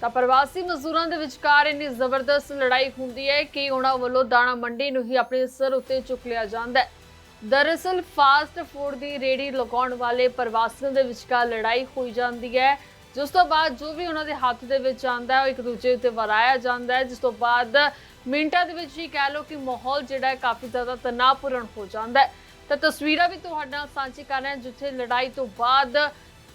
ਤਾਂ ਪ੍ਰਵਾਸੀ ਮਜ਼ਦੂਰਾਂ ਦੇ ਵਿਚਕਾਰ ਇੰਨੀ ਜ਼ਬਰਦਸਤ ਲੜਾਈ ਹੁੰਦੀ ਹੈ ਕਿ ਉਹਨਾਂ ਵੱਲੋਂ ਦਾਣਾ ਮੰਡੀ ਨੂੰ ਹੀ ਆਪਣੇ ਸਿਰ ਉੱਤੇ ਚੁੱਕ ਲਿਆ ਜਾਂਦਾ ਹੈ। ਦਰਅਸਲ ਫਾਸਟ ਫੂਡ ਦੀ ਰੇੜੀ ਲਗਾਉਣ ਵਾਲੇ ਪ੍ਰਵਾਸੀਆਂ ਦੇ ਵਿਚਕਾਰ ਲੜਾਈ ਹੋਈ ਜਾਂਦੀ ਹੈ। ਜਿਸ ਤੋਂ ਬਾਅਦ ਜੋ ਵੀ ਉਹਨਾਂ ਦੇ ਹੱਥ ਦੇ ਵਿੱਚ ਆਉਂਦਾ ਹੈ, ਉਹ ਇੱਕ ਦੂਜੇ ਉੱਤੇ ਵਰਾਇਆ ਜਾਂਦਾ ਹੈ। ਜਿਸ ਤੋਂ ਬਾਅਦ ਮਿੰਟਾਂ ਦੇ ਵਿੱਚ ਹੀ ਕਹਿ ਲਓ ਕਿ ਮਾਹੌਲ ਜਿਹੜਾ ਹੈ ਕਾਫੀ ਜ਼ਿਆਦਾ ਤਣਾਅਪੂਰਨ ਹੋ ਜਾਂਦਾ ਹੈ। ਤਾਂ ਤਸਵੀਰਾਂ ਵੀ ਤੁਹਾਡੇ ਨਾਲ ਸਾਂਝੀ ਕਰ ਰਹੇ ਹਾਂ, ਜਿੱਥੇ ਲੜਾਈ ਤੋਂ ਬਾਅਦ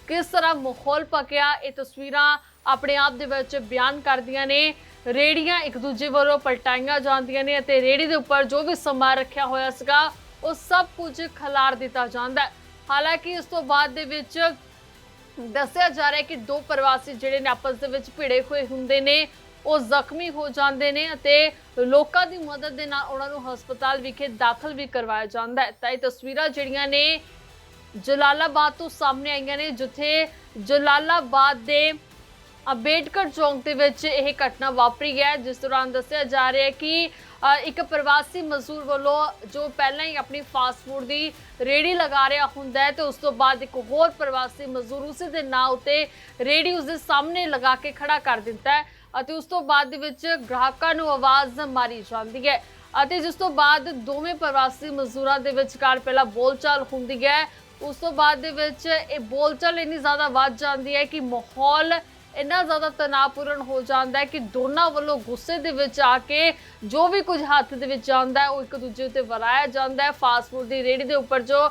ਕਿਸ ਤਰ੍ਹਾਂ ਮਾਹੌਲ ਪਕਿਆ, ਇਹ ਤਸਵੀਰਾਂ ਆਪਣੇ ਆਪ ਦੇ ਵਿੱਚ ਬਿਆਨ ਕਰਦੀਆਂ ਨੇ। ਰੇੜੀਆਂ ਇੱਕ ਦੂਜੇ ਵੱਲੋਂ ਪਲਟਾਈਆਂ ਜਾਂਦੀਆਂ ਨੇ ਅਤੇ ਰੇੜੀ ਦੇ ਉੱਪਰ ਜੋ ਵੀ ਸਮਾਂ ਰੱਖਿਆ ਹੋਇਆ ਸੀਗਾ, ਉਹ ਸਭ ਕੁਝ ਖਿਲਾਰ ਦਿੱਤਾ ਜਾਂਦਾ ਹੈ। ਹਾਲਾਂਕਿ ਇਸ ਤੋਂ ਬਾਅਦ ਦੇ ਵਿੱਚ ਦੱਸਿਆ ਜਾ ਰਿਹਾ ਹੈ ਕਿ ਦੋ ਪ੍ਰਵਾਸੀ ਜਿਹੜੇ ਨੇ ਆਪਸ ਦੇ ਵਿੱਚ ਭਿੜੇ ਹੋਏ ਹੁੰਦੇ ਨੇ, ਉਹ ਜ਼ਖਮੀ ਹੋ ਜਾਂਦੇ ਨੇ ਅਤੇ ਲੋਕਾਂ ਦੀ ਮਦਦ ਦੇ ਨਾਲ ਉਹਨਾਂ ਨੂੰ ਹਸਪਤਾਲ ਵਿਖੇ ਦਾਖਲ ਵੀ ਕਰਵਾਇਆ ਜਾਂਦਾ ਹੈ। ਤਾਂ ਇਹ ਤਸਵੀਰਾਂ ਜਿਹੜੀਆਂ ਨੇ ਜਲਾਲਾਬਾਦ ਤੋਂ ਸਾਹਮਣੇ ਆਈਆਂ ਨੇ, ਜਿੱਥੇ ਜਲਾਲਾਬਾਦ ਦੇ ਅੰਬੇਡਕਰ ਚੌਂਕ ਦੇ ਵਿੱਚ ਇਹ ਘਟਨਾ ਵਾਪਰੀ ਹੈ, ਜਿਸ ਦੌਰਾਨ ਦੱਸਿਆ ਜਾ ਰਿਹਾ ਹੈ ਕਿ ਇੱਕ ਪ੍ਰਵਾਸੀ ਮਜ਼ਦੂਰ ਵੱਲੋਂ ਜੋ ਪਹਿਲਾਂ ਹੀ ਆਪਣੀ ਫਾਸਟ ਫੂਡ ਦੀ ਰੇੜੀ ਲਗਾ ਰਿਹਾ ਹੁੰਦਾ ਹੈ ਤੇ ਉਸ ਤੋਂ ਬਾਅਦ ਇੱਕ ਹੋਰ ਪ੍ਰਵਾਸੀ ਮਜ਼ਦੂਰ ਉਸੇ ਦੇ ਨਾਂ ਉਤੇ ਰੇੜੀ ਉਸ ਦੇ ਸਾਹਮਣੇ ਲਗਾ ਕੇ ਖੜਾ ਕਰ ਦਿੰਦਾ ਹੈ ਅਤੇ ਉਸ ਤੋਂ ਬਾਅਦ ਦੇ ਵਿੱਚ ਗ੍ਰਾਹਕਾਂ ਨੂੰ ਆਵਾਜ਼ ਮਾਰੀ ਜਾਂਦੀ ਹੈ ਅਤੇ ਜਿਸ ਤੋਂ ਬਾਅਦ ਦੋਵੇਂ ਪ੍ਰਵਾਸੀ ਮਜ਼ਦੂਰਾਂ ਦੇ ਵਿਚਕਾਰ ਪਹਿਲਾਂ ਬੋਲਚਾਲ ਹੁੰਦੀ ਹੈ। ਉਸ ਤੋਂ ਬਾਅਦ ਦੇ ਵਿੱਚ ਇਹ ਬੋਲਚਾਲ ਇੰਨੀ ਜ਼ਿਆਦਾ ਵੱਧ ਜਾਂਦੀ ਹੈ ਕਿ ਮਾਹੌਲ ਇੰਨਾ ਜ਼ਿਆਦਾ ਤਣਾਅਪੂਰਨ ਹੋ ਜਾਂਦਾ ਹੈ ਕਿ ਦੋਨਾਂ ਵੱਲੋਂ ਗੁੱਸੇ ਦੇ ਵਿੱਚ ਆ ਕੇ ਜੋ ਵੀ ਕੁਝ ਹੱਥ ਦੇ ਵਿੱਚ ਆਉਂਦਾ ਹੈ, ਉਹ ਇੱਕ ਦੂਜੇ ਉੱਤੇ ਵਰਾਇਆ ਜਾਂਦਾ ਹੈ। ਫਾਸਟ ਫੂਡ ਦੀ ਰੇਹੜੀ ਦੇ ਉੱਪਰ ਜੋ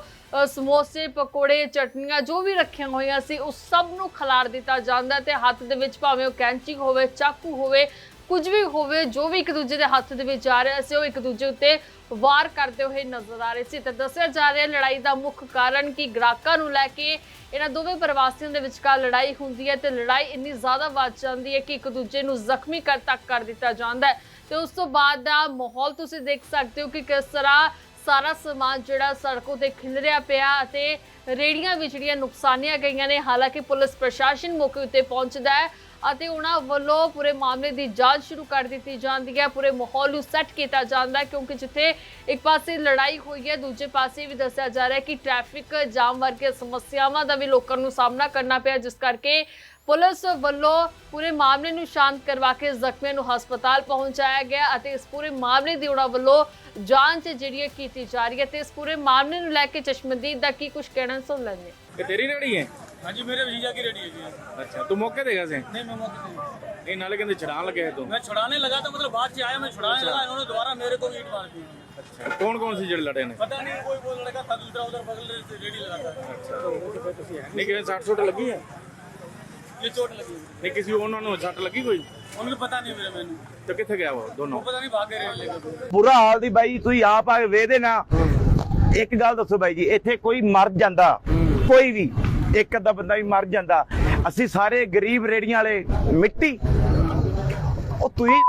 ਸਮੋਸੇ, ਪਕੌੜੇ, ਚਟਨੀਆਂ, ਜੋ ਵੀ ਰੱਖੀਆਂ ਹੋਈਆਂ ਸੀ ਉਸ ਸਭ ਨੂੰ ਖਲਾਰ ਦਿੱਤਾ ਜਾਂਦਾ ਹੈ ਤੇ ਹੱਥ ਦੇ ਵਿੱਚ ਭਾਵੇਂ ਉਹ ਕੈਂਚੀ ਹੋਵੇ, ਚਾਕੂ ਹੋਵੇ ਕੁਝ ਵੀ ਹੋਵੇ, ਜੋ ਵੀ ਇੱਕ ਦੂਜੇ ਦੇ ਹੱਥ ਦੇ ਵਿੱਚ ਆ ਰਿਹਾ ਸੀ, ਉਹ ਇੱਕ ਦੂਜੇ ਉੱਤੇ ਵਾਰ ਕਰਦੇ ਹੋਏ ਨਜ਼ਰ ਆ ਰਹੇ ਸੀ। ਤੇ ਦੱਸਿਆ ਜਾ ਰਿਹਾ, ਲੜਾਈ ਦਾ ਮੁੱਖ ਕਾਰਨ ਕਿ ਗ੍ਰਾਹਕਾਂ ਨੂੰ ਲੈ ਕੇ ਇਹਨਾਂ ਦੋਵੇਂ ਪ੍ਰਵਾਸੀਆਂ ਦੇ ਵਿਚਕਾਰ ਲੜਾਈ ਹੁੰਦੀ ਹੈ ਤੇ ਲੜਾਈ ਇੰਨੀ ਜ਼ਿਆਦਾ ਵੱਧ ਜਾਂਦੀ ਹੈ ਕਿ ਇੱਕ ਦੂਜੇ ਨੂੰ ਜ਼ਖਮੀ ਕਰ ਤੱਕ ਕਰ ਦਿੱਤਾ ਜਾਂਦਾ ਹੈ। ਤੇ ਉਸ ਤੋਂ ਬਾਅਦ ਦਾ ਮਾਹੌਲ ਤੁਸੀਂ ਦੇਖ ਸਕਦੇ ਹੋ ਕਿ ਕਿਸ ਤਰ੍ਹਾਂ ਸਾਰਾ ਸਮਾਨ ਜਿਹੜਾ ਸੜਕੋਂ ਤੇ ਖਿਲਰਿਆ ਪਿਆ ਅਤੇ ਰੇੜੀਆਂ ਵੀ ਜਿਹੜੀਆਂ ਨੁਕਸਾਨੀਆਂ ਗਈਆਂ ਨੇ, ਹਾਲਾਂਕਿ ਪੁਲਿਸ ਪ੍ਰਸ਼ਾਸਨ ਮੌਕੇ ਉੱਤੇ ਪਹੁੰਚਦਾ ਹੈ। ਅਤੇ ਉਹਨਾਂ ਵੱਲੋਂ ਪੂਰੇ ਮਾਮਲੇ ਦੀ ਜਾਂਚ ਸ਼ੁਰੂ ਕਰ ਦਿੱਤੀ ਜਾਂਦੀ ਹੈ, ਪੂਰੇ ਮਾਹੌਲ ਨੂੰ ਸੈੱਟ ਕੀਤਾ ਜਾਂਦਾ ਕਿਉਂਕਿ ਜਿੱਥੇ ਇੱਕ ਪਾਸੇ ਲੜਾਈ ਹੋਈ ਹੈ, ਦੂਜੇ ਪਾਸੇ ਵੀ ਦੱਸਿਆ ਜਾ ਰਿਹਾ ਕਿ ਟ੍ਰੈਫਿਕ ਜਾਮ ਵਰਗੇ ਸਮੱਸਿਆਵਾਂ ਦਾ ਵੀ ਲੋਕਾਂ ਨੂੰ ਸਾਹਮਣਾ ਕਰਨਾ ਪਿਆ, ਜਿਸ ਕਰਕੇ ਪੁਲਿਸ ਵੱਲੋਂ ਪੂਰੇ ਮਾਮਲੇ ਨੂੰ ਸ਼ਾਂਤ ਕਰਵਾ ਕੇ ਜ਼ਖਮੀਆਂ ਨੂੰ ਹਸਪਤਾਲ ਪਹੁੰਚਾਇਆ ਗਿਆ ਅਤੇ ਇਸ ਪੂਰੇ ਮਾਮਲੇ ਦੀ ਉਹਨਾਂ ਵੱਲੋਂ ਜਾਂਚ ਜਿਹੜੀ ਕੀਤੀ ਜਾ ਰਹੀ ਹੈ ਤੇ ਇਸ ਪੂਰੇ ਮਾਮਲੇ ਨੂੰ ਲੈ ਕੇ ਚਸ਼ਮਦੀਦ ਦਾ ਕੀ ਕੁਝ ਕਹਿਣਾ ਸੁਣ ਲੈਂਦੇ ਤੇਰੀ ਲੜੀ ਹੈ? है हाँ जी मेरे भतीजा की रेडी है जी अच्छा तू मौके देगा से नहीं मैं मौके पे नहीं नाले के अंदर छड़ान लगे है तू मैं छुड़ाने लगा था मतलब बात से आया मैं छुड़ाने लगा इन्होंने दोबारा मेरे को ईट मार दी अच्छा कौन कौन सी जड़ लड़े ने पता नहीं कोई वो लड़का था दूसरा उधर बगल से रेडी लगा था नहीं कि साठ सुट लगी है ये चोट लगी नहीं किसी उन्होंने सट लगी कोई उनको पता नहीं मेरे मैंने तो कितने गया वो दोनों वो पता नहीं भागे रेड लेकर ਬੁਰਾ ਹਾਲ ਦੀ ਬਾਈ ਤੁਸੀਂ ਆਪ ਆ ਕੇ ਵੇਖਦੇ ਨਾ ਇੱਕ ਗੱਲ ਦੱਸੋ ਬਾਈ ਜੀ ਇੱਥੇ ਕੋਈ ਮਰ ਜਾਂਦਾ ਕੋਈ ਵੀ ਇੱਕ ਅੱਧਾ ਬੰਦਾ ਵੀ ਮਰ ਜਾਂਦਾ। ਅਸੀਂ ਸਾਰੇ ਗਰੀਬ ਰੇੜੀਆਂ ਵਾਲੇ ਮਿੱਟੀ। ਉਹ ਤੁਸੀਂ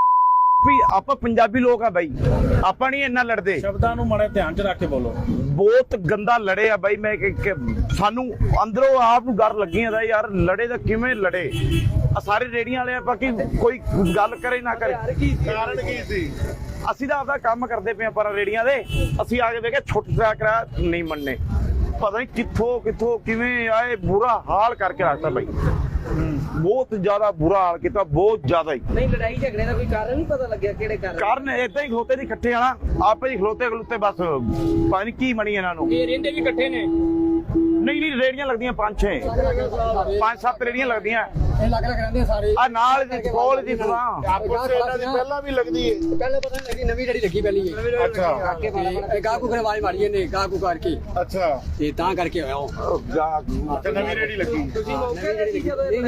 ਵੀ ਆਪਾਂ ਪੰਜਾਬੀ ਲੋਕ ਆ ਬਾਈ। ਆਪਾਂ ਨਹੀਂ ਇੰਨਾ ਲੜਦੇ। ਸ਼ਬਦਾਂ ਨੂੰ ਮਾੜਾ ਧਿਆਨ ਚ ਰੱਖ ਕੇ ਬੋਲੋ। ਬਹੁਤ ਗੰਦਾ ਲੜੇ ਆ ਬਾਈ ਮੈਂ ਸਾਨੂੰ ਅੰਦਰੋਂ ਆਪ ਨੂੰ ਡਰ ਲੱਗੀ ਜਾਂਦਾ ਯਾਰ ਲੜੇ ਤਾਂ ਕਿਵੇਂ ਲੜੇ? ਆ ਸਾਰੇ ਰੇੜੀਆਂ ਵਾਲੇ ਆਪਾਂ ਕਿ ਕੋਈ ਗੱਲ ਕਰੇ ਨਾ ਕਰੇ? ਕਾਰਨ ਕੀ ਸੀ? ਅਸੀਂ ਤਾਂ ਆਪਦਾ ਕੰਮ ਕਰਦੇ ਪਏ ਆ ਪਰ ਰੇੜੀਆਂ ਦੇ। ਅਸੀਂ ਆ ਕੇ ਵੇਖਿਆ ਛੁੱਟ ਕਰਾ ਨਹੀਂ ਮੰਨੇ। ਪਤਾ ਨਹੀਂ ਕਿੱਥੋਂ ਕਿੱਥੋਂ ਕਿਵੇਂ ਆਏ ਬੁਰਾ ਹਾਲ ਕਰਕੇ ਰੱਖਤਾ ਬਾਈ। ਬਹੁਤ ਜ਼ਿਆਦਾ ਬੁਰਾ ਹਾਲ ਕੀਤਾ ਬਹੁਤ ਜ਼ਿਆਦਾ ਹੀ। ਨਹੀਂ ਲੜਾਈ ਝਗੜੇ ਦਾ ਕੋਈ ਕਾਰਨ ਨਹੀਂ ਪਤਾ ਲੱਗਿਆ ਕਿਹੜੇ ਕਾਰਨ? ਕਾਰਨ ਇਦਾਂ ਹੀ ਖਲੋਤੇ ਨਹੀਂ ਇਕੱਠੇ ਆਣਾ ਆਪੇ ਹੀ ਖਲੋਤੇ ਖਲੋਤੇ ਬਸ ਪਾਣੀ ਕੀ ਬਣੀ ਇਹਨਾਂ ਨੂੰ। ਇਹ ਰਹਿੰਦੇ ਵੀ ਇਕੱਠੇ ਨੇ। ਨਹੀਂ ਨਹੀਂ ਰੇੜੀਆਂ ਲੱਗਦੀਆਂ ਪੰਜ ਛੇ। ਪੰਜ ਸੱਤ ਰੇੜੀਆਂ ਲੱਗਦੀਆਂ। ਇਹ ਲੱਗ ਲੱਗ ਰਹਿੰਦੇ ਸਾਰੇ। ਆ ਨਾਲ ਦੀ ਕੋਲ ਦੀ ਫਲਾਂ ਦੀ ਪਹਿਲਾਂ ਵੀ ਲੱਗਦੀ ਹੈ ਪਹਿਲਾਂ ਪਤਾ ਨਹੀਂ ਲੱਗੀ ਨਵੀਂ ਜਿਹੜੀ ਲੱਗੀ ਪਹਿਲੀ ਹੈ ਅੱਛਾ। ਇਹ ਗਾਹ ਕੋ ਆਵਾਜ਼ ਮਾਰੀ ਇਹਨੇ ਗਾਹ ਕੋ। ਕਰਕੇ ਅੱਛਾ। ਤੇ ਤਾਂ ਕਰਕੇ ਹੋਇਆ ਉਹ। ਨਵੀਂ ਰੇੜੀ ਲੱਗੀ। ਨਵੀਂ ਜਿਹੜੀ ਲੱਗੀ।